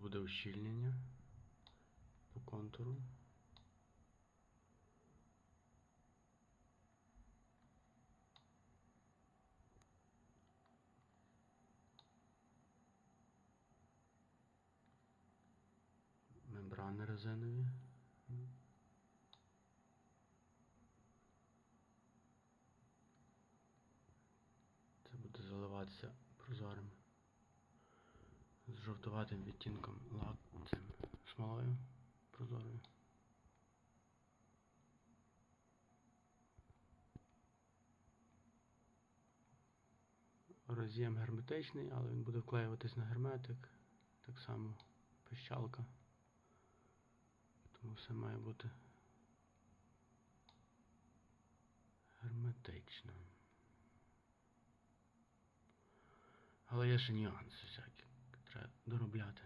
буде ущільнення по контуру. Мембрани резинові. Це буде заливатися прозорим жовтуватим відтінком лак цим смолою прозорою. Роз'єм герметичний, але він буде вклеюватись на герметик. Так само пищалка. Тому все має бути герметично. Але є ще нюанси всякі, треба доробляти.